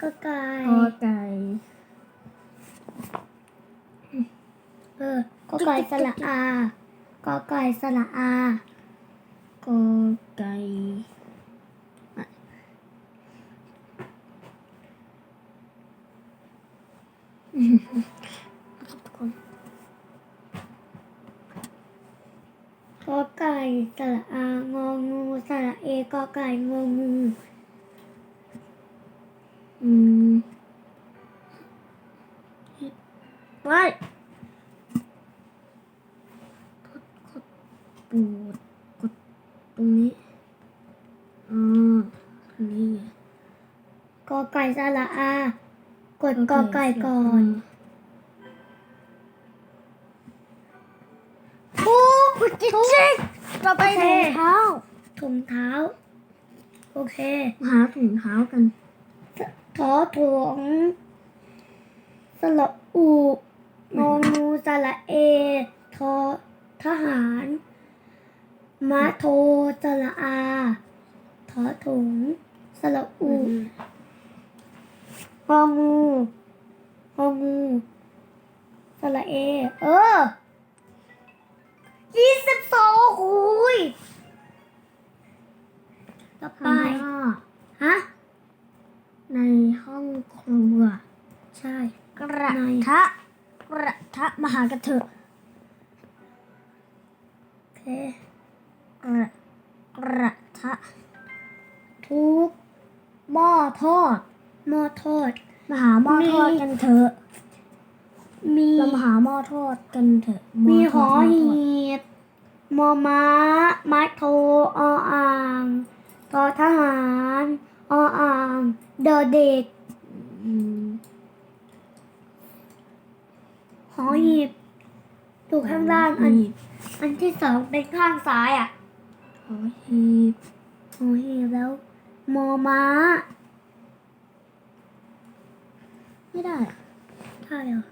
ก็ไก่กอไก่เออก็ไก่สระอากอไก่สระอากอไก่อะนะครับทุกคนกอไก่สระอางองูสระเอกอไก่งองู อืมไว้กดกดปูดกดตรงนี้อ๋อตรงนี้ไงกอไก่สระอา กดกอไก่ก่อนโอ้คุณจิ๊กจิ๊กเราไปถุงเท้าถุงเท้า โอเค หาถุงเท้ากันถ อถุงสระอูงองูสระเอ ทอทหารมะโทสระอาถอถุงสระอูงองูงองูสระเอ เออยี่สิบสองคุยต่อไปฮะ ครัว ใช่ กระทะ กระทะมาหากันเถอะโอเคกระกระทะ ทุกหม้อทอด หม้อทอด มาหาหม้อทอดมีกันเถอะ มีเรามาหาหม้อทอดกันเถอะ มีหทอดม้ทหีอดบมอม้าไม้โทออ่างทอทหาร ออ่าง เดอเด็กอืม หอหีบถูกข้างล่างอันหีบอันที่สองเป็นข้างซ้ายอะหอหีบหอหีบแล้วมอม้า ไม่ได้อะได้เหรอ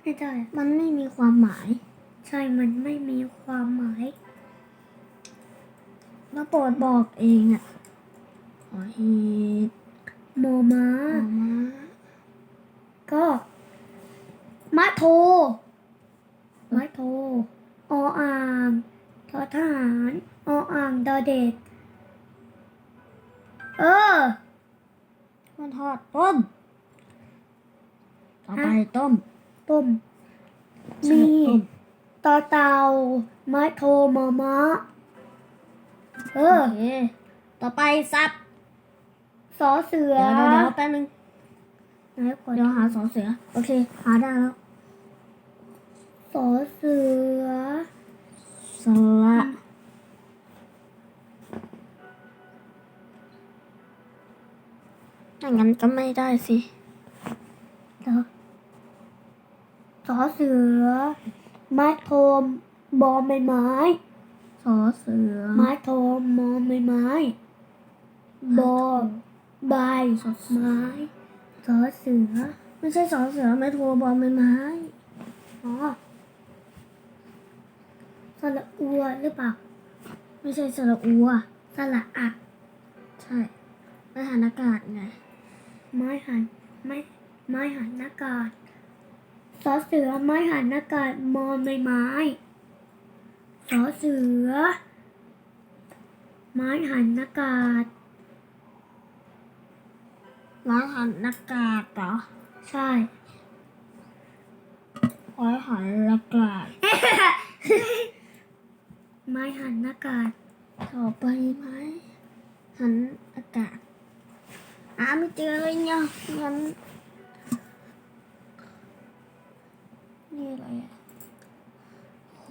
ไม่ได้อะมันไม่มีความหมาย ใช่ มันไม่มีความหมายแล้วโปรดบอกเองอะหอหีบ มอม้าหอม้า ก็มะโทมะโทออ่างทอทหารออ่างดอเด็กเออหม้อทอดต้ม ต่อไปต้ม ต้มใช่มีต้มต่อเตามะโทมอมะเออโอเคต่อไปซับ สอเสือ เดี๋ยวเดี๋ยวเดี๋ยวแป๊บนึงไหนก่อนเดี๋ยวหาสอเสือ โอเค หาได้แล้วสอเสือสละอย่างนั้นก็ไม่ได้สิเดี๋ยวสอเสือมะโทมบอใบไม้สอเสือ ไม้โทมมอใบไม้บอ ใบไม้สอเสือ ไม่ใช่สอเสือไม่โทรบอลไม่ไม้อ๋อสระอัวหรือเปล่า ไม่ใช่สระอัวสระอักใช่ไม่หันอากาศไงไม้หันไม้ไม้หันอากาศสอเสือไม้หันอากาศมอใบไม้สอเสือ ไม้หันอากาศ ร้านหันอากาศเหรอ ใช่ร้านหันอากาศไม้หันอากาศต่อไปไหมหันอากาศอ่าไม่เจอเลยเนี่ยงั้นนี่อะไรอะโห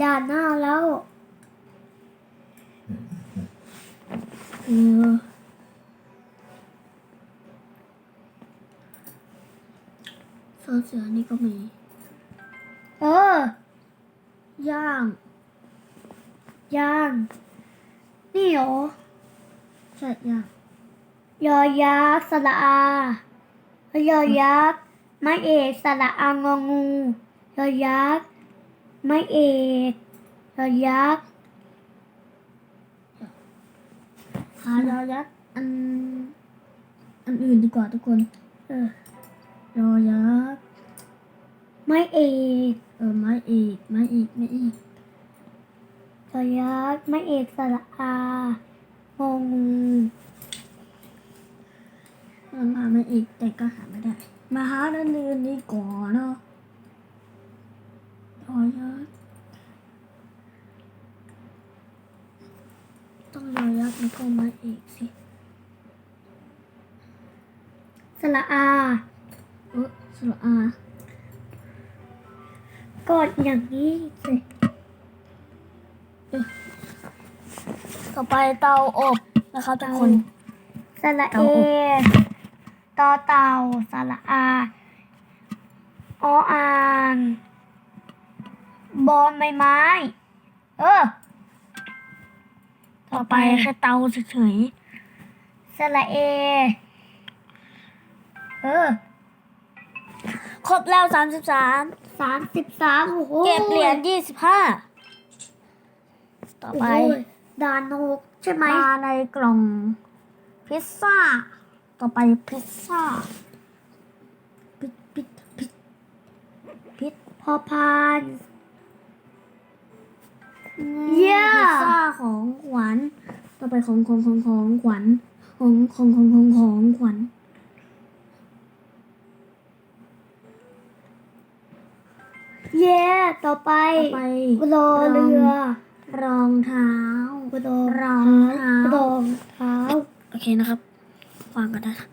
ด่านหน้าแล้ว เออโซเสือนี่ก็มีเออย่างย่าง นี่เหรอใช่ย่างยอยักษ์สระอายอยักษ์ไม้เอกสระอางองูยอยักษ์ไม้เอกยอยักษ์ ยอ หายอยักอันอันอื่นดีกว่าทุกคนเออยอยักไม่เอกเออไม้อีกไม้อีกไม้อีกยอยักไม่เอกสระอางงมันมาไม่เอกแต่ก็หาไม่ได้ มาหาด้านอื่นดีกว่าเนาะยอยัก ษ์ต้องยอยักษ์แล้วก็ไม้อีกสิ สระอาเออสระอากดอย่างนี้สิต่อไปเตาอบนะครับทุกคน สระเตาเออบต่อเต่าสระอาออ่างบอมใบไม้ เออ ต่อไปแค่เตาเฉยสระเอ เออๆครบแล้วสามสิบสามสามสิบสามโอ้โหเก็บเหรียญยี่สิบห้าต่อโอ้ไปโหดานหกใช่ไหมมาในกล่อง พิซซ่า ต่อไปพิซซ่าพิซพิซพิซพิซพอพาน เย้พิซซ่าของขวัญต่อไปของของของของขวัญของของของของของขวัญเย่ต่อไปต่อไปรอเรือ รองเท้ารองรองเท้ารองเท้า โอเคนะครับฟังกันนะ